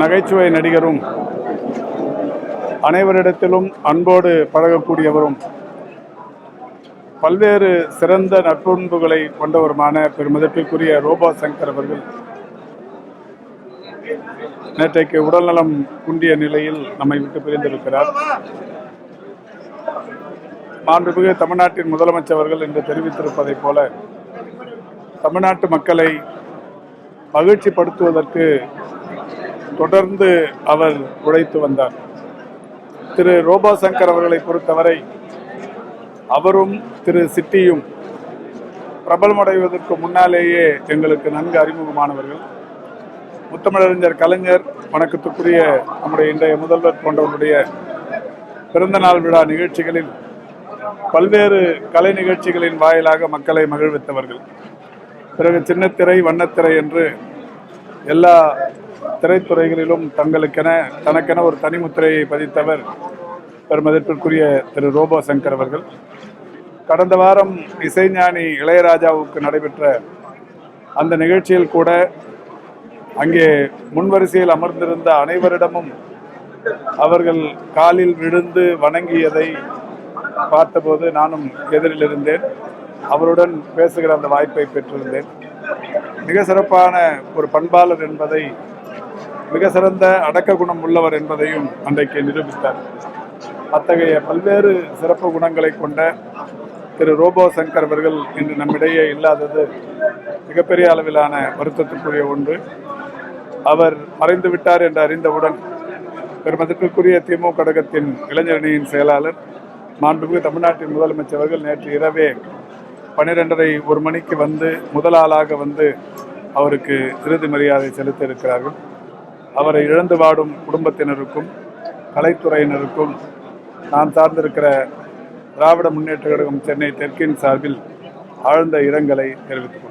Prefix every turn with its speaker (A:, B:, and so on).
A: நகைச்சுவை நடிகரும் அனைவரிடத்திலும் அன்போடு பழகக்கூடியவரும் பல்வேறு சிறந்த நட்புண்புகளை கொண்டவருமான பெருமதிப்பிற்குரிய ரோபா சங்கர் அவர்கள். நேற்றைக்கு உடல்நலம் குண்டிய நிலையில் நம்மை விட்டு பிரிந்திருக்கிறார். மாண்புமிகு தமிழ்நாட்டின் முதலமைச்சர் அவர்கள் இன்று தெரிவித்திருப்பதைப் போல தமிழ்நாட்டு மக்களை மகிழ்ச்சிப்படுத்துவதற்கு தொடர்ந்து அவர் உழைத்து வந்தார். திரு ரோபாசங்கர் அவர்களை பொறுத்தவரை அவரும் திரு சிட்டியும் பிரபலமடைவதற்கு முன்னாலேயே எங்களுக்கு நன்கு அறிமுகமானவர்கள். முத்தமிழறிஞர் கலைஞர் வணக்கத்துக்குரிய நம்முடைய இன்றைய முதல்வர் போன்றவருடைய பிறந்தநாள் விழா நிகழ்ச்சிகளில் பல்வேறு கலை நிகழ்ச்சிகளின் வாயிலாக மக்களை மகிழ்வித்தவர்கள். பிறகு சின்னத்திரை வண்ணத்திரை என்று எல்லா திரைத்துறைகளிலும் தங்களுக்கென தனக்கென ஒரு தனிமுத்திரையை பதித்தவர் பெருமதிப்பிற்குரிய திரு ரோபோ சங்கர் அவர்கள். கடந்த வாரம் இசைஞானி இளையராஜாவுக்கு நடைபெற்ற அந்த நிகழ்ச்சியில் கூட அங்கே முன்வரிசையில் அமர்ந்திருந்த அனைவரிடமும் அவர்கள் காலில் விழுந்து வணங்கியதை பார்த்தபோது நானும் எதிரில் இருந்தேன். அவருடன் பேசுகிற அந்த வாய்ப்பை பெற்றிருந்தேன். மிக சிறப்பான ஒரு பண்பாளர் என்பதை மிக சிறந்த அடக்க குணம் உள்ளவர் என்பதையும் அன்றைக்கு நிரூபித்தார். அத்தகைய பல்வேறு சிறப்பு குணங்களை கொண்ட திரு ரோபோ சங்கர் அவர்கள் இன்று நம்மிடையே இல்லாதது மிகப்பெரிய அளவிலான வருத்தத்திற்குரிய ஒன்று. அவர் மறைந்து விட்டார் என்று அறிந்தவுடன் பெருமதிப்பிற்குரிய திமுக கழகத்தின் இளைஞரணியின் செயலாளர் மாண்புமிகு தமிழ்நாட்டின் முதலமைச்சர் அவர்கள் நேற்று இரவே பன்னிரெண்டரை ஒரு மணிக்கு வந்து முதல் ஆளாக வந்து அவருக்கு இறுதி மரியாதை செலுத்த இருக்கிறார்கள் அவரை இழந்து வாடும் குடும்பத்தினருக்கும் கலைத்துறையினருக்கும் நான் சார்ந்திருக்கிற திராவிட முன்னேற்ற கழகம் சென்னை தெற்கின் சார்பில் ஆழ்ந்த இரங்கலை தெரிவித்துக் கொள்கிறேன்.